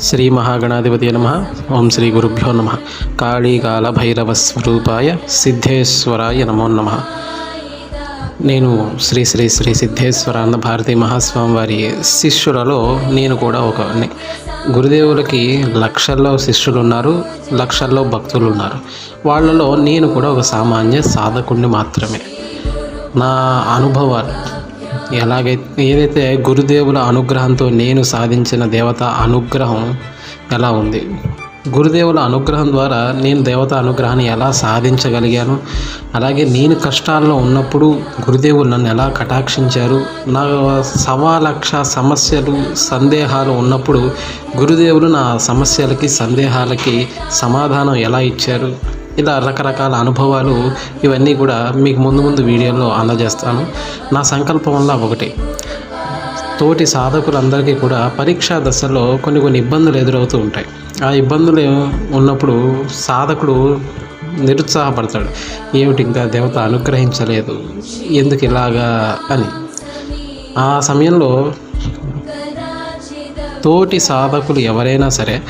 శ్రీ మహాగణాధిపతి నమ. ఓం శ్రీ గురుభ్యో నమ. కాళీకాల భైరవ స్వరూపాయ సిద్ధేశ్వరాయ నమో నమ. నేను శ్రీ శ్రీ శ్రీ సిద్ధేశ్వర అన్న భారతీ మహాస్వామి వారి శిష్యులలో నేను కూడా ఒక గురుదేవులకి లక్షల్లో శిష్యులు ఉన్నారు లక్షల్లో భక్తులు ఉన్నారు వాళ్ళలో నేను కూడా ఒక సామాన్య సాధకుడిని మాత్రమే. నా అనుభవాలు ఎలాగైతే ఏదైతే గురుదేవుల అనుగ్రహంతో నేను సాధించిన దేవత అనుగ్రహం ఎలా ఉంది? గురుదేవుల అనుగ్రహం ద్వారా నేను దేవత అనుగ్రహాన్ని ఎలా సాధించగలిగాను? అలాగే నేను కష్టాల్లో ఉన్నప్పుడు గురుదేవులు నన్ను ఎలా కటాక్షించారు? నా సవా లక్ష సమస్యలు సందేహాలు ఉన్నప్పుడు గురుదేవులు నా సమస్యలకి సందేహాలకి సమాధానం ఎలా ఇచ్చారు? ఇలా రకరకాల అనుభవాలు ఇవన్నీ కూడా మీకు ముందు ముందు వీడియోలో అందజేస్తాను. నా సంకల్పం వల్ల ఒకటి. తోటి సాధకులందరికీ కూడా పరీక్షా దశలో కొన్ని కొన్ని ఇబ్బందులు ఎదురవుతూ ఉంటాయి. ఆ ఇబ్బందులు ఉన్నప్పుడు సాధకుడు నిరుత్సాహపడతాడు. ఏమిటి ఇంకా దేవత అనుగ్రహించలేదు. ఎందుకు ఇలాగా అని. ఆ సమయంలో తోటి సాధకులు ఎవరైనా సరే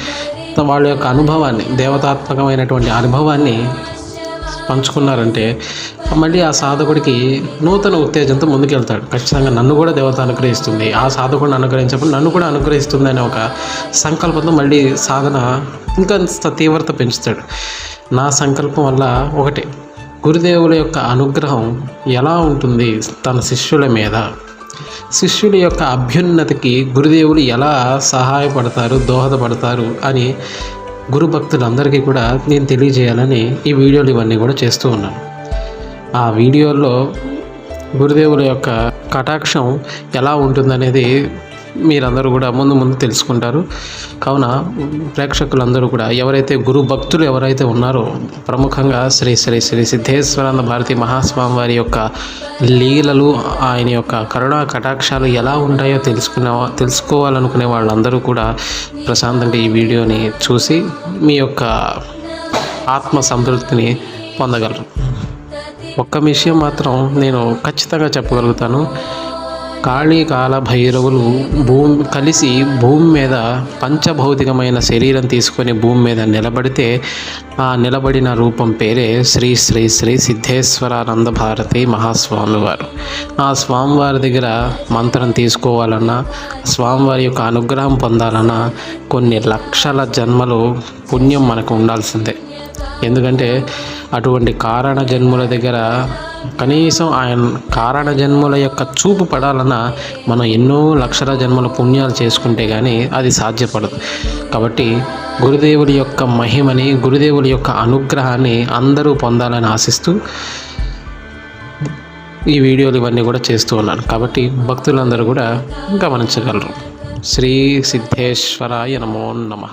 వాళ్ళ యొక్క అనుభవాన్ని దేవతాత్మకమైనటువంటి అనుభవాన్ని పంచుకున్నారంటే మళ్ళీ ఆ సాధకుడికి నూతన ఉత్తేజంతో ముందుకెళ్తాడు. ఖచ్చితంగా నన్ను కూడా దేవత అనుగ్రహిస్తుంది. ఆ సాధకుడిని అనుగ్రహించినప్పుడు నన్ను కూడా అనుగ్రహిస్తుంది అనే ఒక సంకల్పంతో మళ్ళీ సాధన ఇంకా తీవ్రత పెంచుతాడు. నా సంకల్పం వల్ల ఒకటి. గురుదేవుల యొక్క అనుగ్రహం ఎలా ఉంటుంది? తన శిష్యుల మీద శిష్యుడి యొక్క అభ్యున్నతికి గురుదేవులు ఎలా సహాయపడతారు దోహదపడతారు అని గురు భక్తులందరికీ కూడా నేను తెలియజేయాలని ఈ వీడియోలు ఇవన్నీ కూడా చేస్తూ ఉన్నాను. ఆ వీడియోలో గురుదేవుల యొక్క కటాక్షం ఎలా ఉంటుందనేది మీరందరూ కూడా ముందు ముందు తెలుసుకుంటారు. కావున ప్రేక్షకులందరూ కూడా ఎవరైతే గురు భక్తులు ఎవరైతే ఉన్నారో ప్రముఖంగా శ్రీ శ్రీ శ్రీ సిద్ధేశ్వరానంద భారతి మహాస్వామి వారి యొక్క లీలలు ఆయన యొక్క కరుణా కటాక్షాలు ఎలా ఉంటాయో తెలుసుకునే తెలుసుకోవాలనుకునే వాళ్ళందరూ కూడా ప్రశాంతంగా ఈ వీడియోని చూసి మీ యొక్క ఆత్మ సంతృప్తిని పొందగలరు. ఒక్క విషయం మాత్రం నేను ఖచ్చితంగా చెప్పగలుగుతాను. కాళీ కాల భైరవులు భూమి కలిసి భూమి మీద పంచభౌతికమైన శరీరం తీసుకొని భూమి మీద నిలబడితే ఆ నిలబడిన రూపం పేరే శ్రీ శ్రీ శ్రీ సిద్ధేశ్వరానంద భారతి మహాస్వామి వారు ఆ స్వామివారి దగ్గర మంత్రం తీసుకోవాలన్నా స్వామివారి యొక్క అనుగ్రహం పొందాలన్నా కొన్ని లక్షల జన్మలు పుణ్యం మనకు ఉండాల్సిందే. ఎందుకంటే అటువంటి కారణ జన్ముల దగ్గర కనీసం ఆయన కారణ జన్ముల యొక్క చూపు పడాలన్న మనం ఎన్నో లక్షల జన్మల పుణ్యాలు చేసుకుంటే కానీ అది సాధ్యపడదు. కాబట్టి గురుదేవుడి యొక్క మహిమని గురుదేవుడి యొక్క అనుగ్రహాన్ని అందరూ పొందాలని ఆశిస్తూ ఈ వీడియోలు ఇవన్నీ కూడా చేస్తూ ఉన్నాను. కాబట్టి భక్తులందరూ కూడా గమనించగలరు. శ్రీ సిద్ధేశ్వరాయ నమో నమ.